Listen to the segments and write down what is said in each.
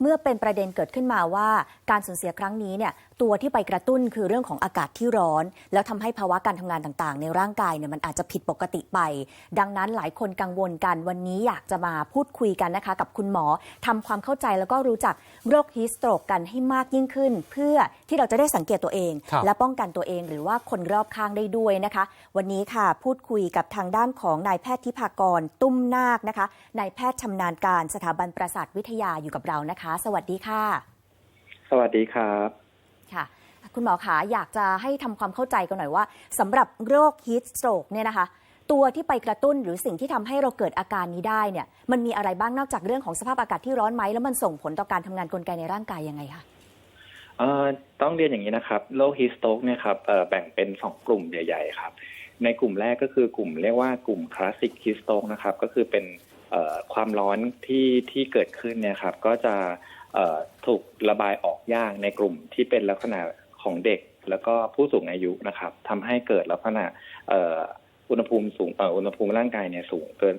เมื่อเป็นประเด็นเกิดขึ้นมาว่าการสูญเสียครั้งนี้เนี่ยตัวที่ไปกระตุ้นคือเรื่องของอากาศที่ร้อน แล้วทำให้ภาวะการทำงานต่างๆ ในร่างกายเนี่ยมันอาจจะผิดปกติไป ดังนั้นหลายคนกังวลกันวันนี้อยากจะมาพูดคุยกันนะคะ กับคุณหมอทำความเข้าใจแล้วก็รู้จักโรคฮีสโตรกกันให้มากยิ่งขึ้น เพื่อที่เราจะได้สังเกตตัวเองครับและป้องกันตัวเองหรือว่าคนรอบข้างได้ด้วยนะคะ วันนี้ค่ะพูดคุยกับทางด้านของนายแพทย์ทิพากรตุ้มนาคนะคะนายแพทย์ชำนาญการสถาบันประสาทวิทยาอยู่กับเรานะคะสวัสดีค่ะ สวัสดีครับค่ะ คุณหมอคะอยากจะให้ทำความเข้าใจกันหน่อยว่าสำหรับโรคฮีสโตรกเนี่ยนะคะ ตัวที่ไปกระตุ้นหรือสิ่งที่ทำให้เราเกิดอาการนี้ได้เนี่ยมันมีอะไรบ้างนอกจากเรื่องของสภาพอากาศที่ร้อนไหมแล้วมันส่งผลต่อการทำงานกลไกในร่างกายยังไงคะเอ่อต้องเรียนอย่างนี้นะครับโรคฮิสโตกเนี่ยครับเอ่อแบ่งเป็นสองกลุ่มใหญ่ ๆ ครับ ในกลุ่มแรกก็คือกลุ่มเรียกว่ากลุ่มคลาสสิกฮิสโตกนะครับ ก็คือเป็นเอ่อ ความร้อนที่ที่เกิดขึ้นเนี่ยครับ ก็จะถูกระบายออกยากในกลุ่มที่เป็นลักษณะของเด็ก แล้วก็ผู้สูงอายุนะครับทำให้เกิดลักษณะ อ่ออุณหภูมิสูงเอ่ออุณหภูมิร่างกายเนี่ยสูงเกิน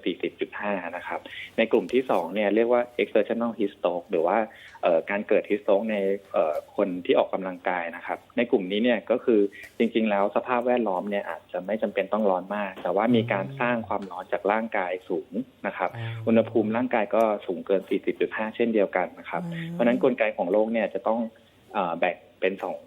40.5 นะครับ ในกลุ่มที่สองเนี่ยเรียกว่า exertional heat stroke หรือว่าเอ่อการเกิด heat stroke ในเอ่อคนที่ออกกำลังกายนะครับ ในกลุ่มนี้เนี่ยก็คือจริง ๆ แล้วสภาพแวดล้อมเนี่ยอาจจะไม่จำเป็นต้องร้อนมาก แต่ว่ามีการสร้างความร้อนจากร่างกายสูงนะครับ อุณหภูมิร่างกายก็สูงเกิน 40.5 เช่นเดียวกันนะครับ เพราะฉะนั้นกลไกของโลกเนี่ยจะต้องเออแบ่งเป็นสอง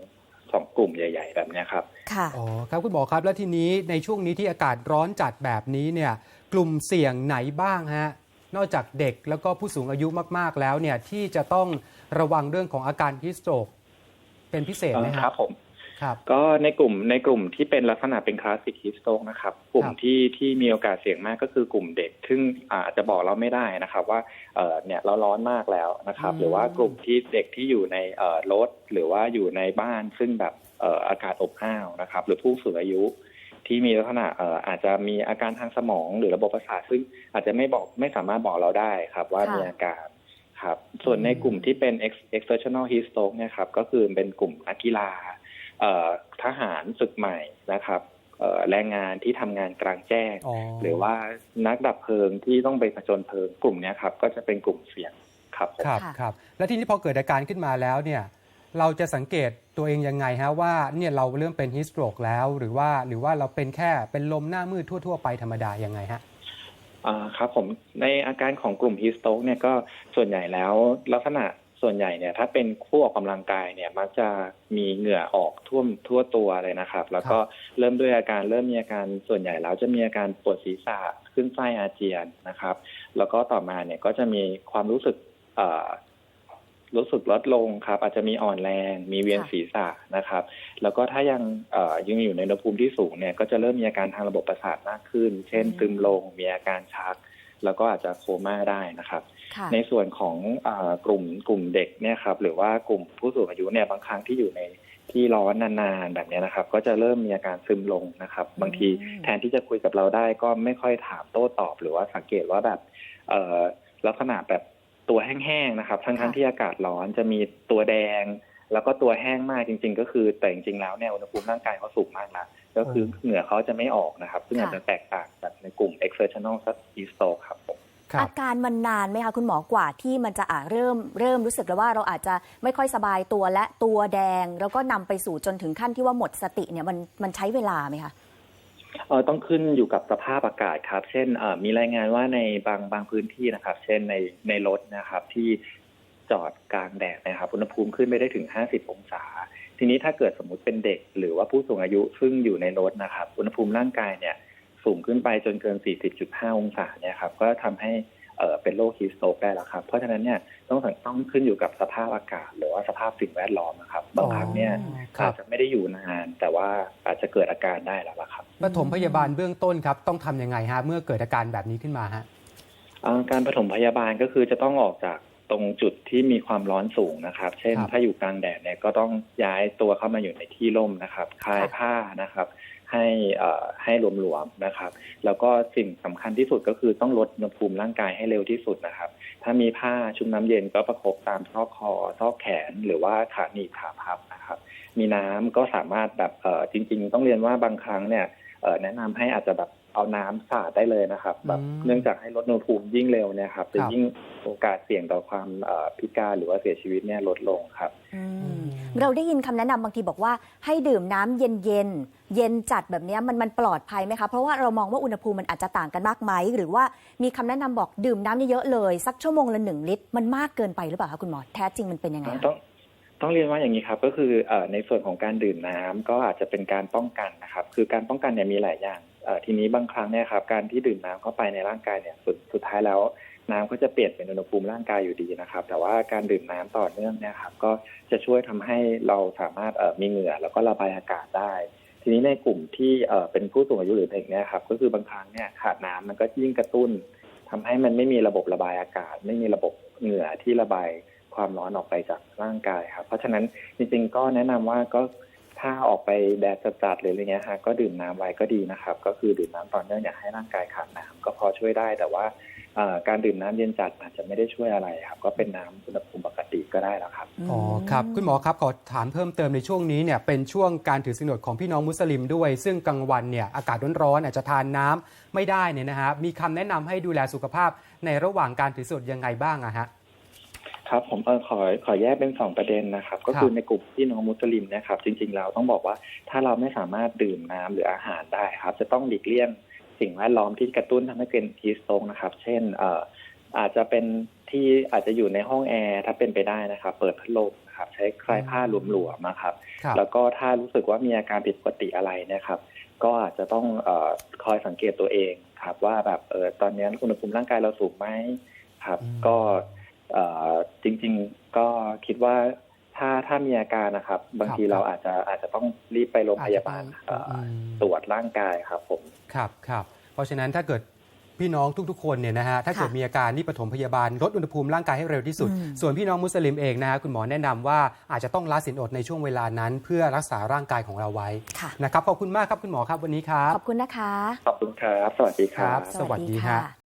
สองกลุ่มใหญ่ ๆ แบบเนี้ยครับค่ะอ๋อครับคุณหมอครับแล้วทีนี้ในช่วงนี้ที่อากาศร้อนจัดแบบนี้เนี่ยกลุ่มเสี่ยงไหนบ้างฮะนอกจากเด็กแล้วก็ผู้สูงอายุมาก ๆ แล้วเนี่ยที่จะต้องระวังเรื่องของอาการฮิสโตรกเป็นพิเศษไหมคครัรับบผมครับ ก็ในกลุ่มในกลุ่มที่เป็นลักษณะเป็นคลาสสิกฮิสโตกนะครับ กลุ่มครับที่ที่มีโอกาสเสี่ยงมากก็คือกลุ่มเด็ก ซึ่งอาจจะบอกเราไม่ได้นะครับ ว่าเออเนี่ยเราร้อนมากแล้วนะครับ หรือว่ากลุ่มที่เด็กที่อยู่ในเอ่อรถหรือว่าอยู่ในบ้านซึ่งแบบเอ่ออากาศอบอ้าวนะครับ หรือผู้สูงอายุที่มีลักษณะเอ่ออาจจะมีอาการทางสมองหรือระบบประสาทซึ่งอาจจะไม่บอกไม่สามารถบอกเราได้ครับ ว่าค่ะมีอาการครับ ส่วนในกลุ่มที่เป็น ex- exertional heat stroke เนี่ยครับ ก็คือเป็นกลุ่มนักกีฬาเอ่อ ทหารศึกใหม่นะครับเอ่อแรงงานที่ทำงานกลางแจ้งอ๋อหรือว่านักดับเพลิงที่ต้องไปผจญเพลิงกลุ่มเนี้ยครับ ก็จะเป็นกลุ่มเสี่ยงครับผมครับค่ะครับ แล้วทีนี้พอเกิดอาการขึ้นมาแล้วเนี่ย เราจะสังเกตตัวเองยังไงฮะว่าเนี่ยเราเริ่มเป็นฮิสโตรกแล้วหรือว่าหรือว่าเราเป็นแค่เป็นลมหน้ามืดทั่ว ๆ ไปธรรมดายังไงฮะอ่าครับผมในอาการของกลุ่มฮีสโตกเนี่ยก็ส่วนใหญ่แล้วลักษณะ ส่วนใหญ่เนี่ยถ้าเป็นผู้ออกกำลังกายเนี่ยมักจะมีเหงื่อออกท่วมทั่วตัวเลยนะครับ แล้วก็เริ่มด้วยอาการเริ่มมีอาการส่วนใหญ่แล้วจะมีอาการปวดศีรษะขึ้นไส้อาเจียนนะครับ แล้วก็ต่อมาเนี่ยก็จะมีความรู้สึกเอ่อรู้สึกลดลงครับ อาจจะมีอ่อนแรง มีเวียนค่ะศีรษะนะครับ แล้วก็ถ้ายังเอ่อยังอยู่ในอุณหภูมิที่สูงเนี่ยก็จะเริ่มมีอาการทางระบบประสาทมากขึ้น เช่นอืมซึมลงมีอาการชัก แล้วก็อาจจะโคม่าได้นะครับค่ะในส่วนของเออกลุ่มกลุ่มเด็กเนี่ยครับหรือว่ากลุ่มผู้สูงอายุเนี่ยบางครั้งที่อยู่ในที่ร้อนนานๆแบบเนี้ยนะครับ ก็จะเริ่มมีอาการซึมลงนะครับ บางทีอืมแทนที่จะคุยกับเราได้ก็ไม่ค่อยถามโต้ตอบ หรือว่าสังเกตว่าแบบเอ่อลักษณะแบบตัวแห้งๆนะครับ ทั้งๆที่อากาศร้อนจะมีตัวแดง แล้วก็ตัวแห้งมากจริง ๆ ก็คือแต่จริงๆแล้วเนี่ยอุณหภูมิร่างกายเขาสูงมากนะก็คือเหงื่อเขาจะไม่ออกนะครับ ซึ่งอาจจะแตกต่างจาก ในกลุ่ม exertional heat stroke ครับผมครับอาการมันนานไหมคะคุณหมอกว่าที่มันจะอาจเริ่มเริ่มรู้สึกแล้วว่าเราอาจจะไม่ค่อยสบายตัวและตัวแดง แล้วก็นำไปสู่จนถึงขั้นที่ว่าหมดสติเนี่ยมันมันใช้เวลาไหมคะเออต้องขึ้นอยู่กับสภาพอากาศครับ เช่นเอ่อมีรายงานว่าในบางบางพื้นที่นะครับ เช่นในในรถนะครับที่จอดกลางแดดนะครับอุณหภูมิขึ้นไปได้ถึง 50 องศา ทีนี้ถ้าเกิดสมมุติเป็นเด็ก หรือว่าผู้สูงอายุซึ่งอยู่ในรถนะครับ อุณหภูมิร่างกายเนี่ย สูงขึ้นไปจนเกิน 40.5 องศาเนี่ยครับก็ทำให้เอ่อเป็นโรคฮีสโตกได้แล้วครับ เพราะฉะนั้นเนี่ยต้องสังต้องขึ้นอยู่กับสภาพอากาศ หรือว่าสภาพสิ่งแวดล้อมนะครับบางครั้งเนี่ยครัอาบจจะไม่ได้อยู่นานแต่ว่าอาจจะเกิดอาการได้แล้วล่ะครับปฐมพยาบาลเบื้องต้นครับต้องทำยังไงฮะเมื่อเกิดอาการแบบนี้ขึ้นมาฮะอ่าการปฐมพยาบาลก็คือจะต้องออกจากตรงจุดที่มีความร้อนสูงนะครับ เช่นครับถ้าอยู่กลางแดดเนี่ยก็ต้องย้ายตัวเข้ามาอยู่ในที่ร่มนะครับ คลายค่ะผ้านะครับ ให้ให้หลวมๆนะครับ แล้วก็สิ่งสำคัญที่สุดก็คือต้องลดอุณหภูมิร่างกายให้เร็วที่สุดนะครับ ถ้ามีผ้าชุบน้ำเย็นก็ประคบตามซอกคอซอกแขนหรือว่าขาหนีบขาพับนะครับ มีน้ำก็สามารถแบบเอ่อจริง ๆ ต้องเรียนว่าบางครั้งเนี่ยเอ่อแนะนำให้อาจจะแบบ เอาน้ำสาดได้เลยนะครับแบบอืมเนื่องจากให้ลดอุณหภูมิยิ่งเร็วเนี่ยครับจะครับยิ่งโอกาสเสี่ยงต่อความเอ่อพิการหรือว่าเสียชีวิตเนี่ยลดลงครับอืมอืมเราได้ยินคำแนะนำบางทีบอกว่าให้ดื่มน้ำเย็นเย็นๆเย็นจัดแบบเนี้ยมันมันปลอดภัยไหมคะเพราะว่าเรามองว่าอุณหภูมิมันอาจจะต่างกันมากไหมหรือว่ามีคำแนะนำบอกดื่มน้ำเยอะๆเลย สักชั่วโมงละหนึ่งลิตร มันมากเกินไปหรือเปล่าคะคุณหมอแท้จริงมันเป็นยังไงต้อคะงต้องเรียนว่าอย่างนี้ครับก็คือเอ่อในส่วนของการดื่มน้ำก็อาจจะเป็นการป้องกันนะครับคือการป้องกันเนี่ยมีหลายอย่างเอ่อ ทีนี้บางครั้งเนี่ยครับการที่ดื่มน้ำเข้าไปในร่างกายเนี่ยสุดสุดท้ายแล้วน้ำก็จะเปลี่ยนเป็นอุณหภูมิร่างกายอยู่ดีนะครับ แต่ว่าการดื่มน้ำต่อเนื่องเนี่ยครับก็จะช่วยทำให้เราสามารถมีเหงื่อแล้วก็ระบายอากาศได้ ทีนี้ในกลุ่มที่เป็นผู้สูงอายุหรือเด็กเนี่ยครับก็คือบางครั้งเนี่ยขาดน้ำมันก็ยิ่งกระตุ้นทำให้มันไม่มีระบบระบายอากาศ ไม่มีระบบเหงื่อที่ระบายความร้อนออกไปจากร่างกายครับ เพราะฉะนั้นจริงๆก็แนะนำว่าก็ ถ้าออกไปแดดจัดๆหรืออะไรเงี้ยฮะก็ดื่มน้ำไว้ก็ดีนะครับ ก็คือดื่มน้ำต่อเนื่องอย่าให้ร่างกายขาดน้ำก็พอช่วยได้ แต่ว่าเอ่อการดื่มน้ำเย็นจัดอาจจะไม่ได้ช่วยอะไรครับ ก็เป็นน้ำอุณหภูมิปกติก็ได้แล้วครับอ๋อครับคุณหมอครับขอถามเพิ่มเติมในช่วงนี้เนี่ยเป็นช่วงการถือศีลอดของพี่น้องมุสลิมด้วย ซึ่งกลางวันเนี่ยอากาศร้อนๆอาจจะทานน้ำไม่ได้เนี่ยนะฮะมีคำแนะนำให้ดูแลสุขภาพในระหว่างการถือศีลอดยังไงบ้างอะฮะ ครับผมเออขอขอแยกเป็นสองประเด็นนะครับ ก็คือในกลุ่มพี่น้องมุสลิมเนะครับ จริงๆเราต้องบอกว่าถ้าเราไม่สามารถดื่มน้ำหรืออาหารได้ครับ จะต้องหลีกเลี่ยงสิ่งแวดล้อมที่กระตุ้นทำให้เป็นฮีสโตกนะครับ เช่นเอ่ออาจจะเป็นที่อาจจะอยู่ในห้องแอร์ถ้าเป็นไปได้นะครับ เปิดพัดลมนะครับ ใช้คลายผ้าหลวมๆนะครับครับ แล้วก็ถ้ารู้สึกว่ามีอาการผิดปกติอะไรเนะครับ ก็อาจจะต้องเออคอยสังเกตตัวเองครับ ว่าแบบเออตอนนี้อุณหภูมิร่างกายเราสูงไหมครับอืมก็เอ่อ จริง ๆ ก็คิดว่าถ้าถ้ามีอาการนะครับ บางทีเราอาจจะอาจจะต้องรีบไปโรงพยาบาลอาจจะเอ่ต้องออืมตรวจร่างกายครับผมครับครับเพราะฉะนั้นถ้าเกิดพี่น้องทุกๆคนเนี่ยนะฮะถ้าเกิดค่ะมีอาการนี่ปฐมพยาบาลลดอุณหภูมิร่างกายให้เร็วที่สุดอืมส่วนพี่น้องมุสลิมเองนะฮะคุณหมอแนะนำว่าอาจจะต้องละสินอดในช่วงเวลานั้น เพื่อรักษาร่างกายของเราไว้ค่ะนะครับขอบคุณมากครับคุณหมอครับวันนี้ครับขอบคุณนะคะขอบคุณครับ สวัสดีครับ สวัสดีฮะ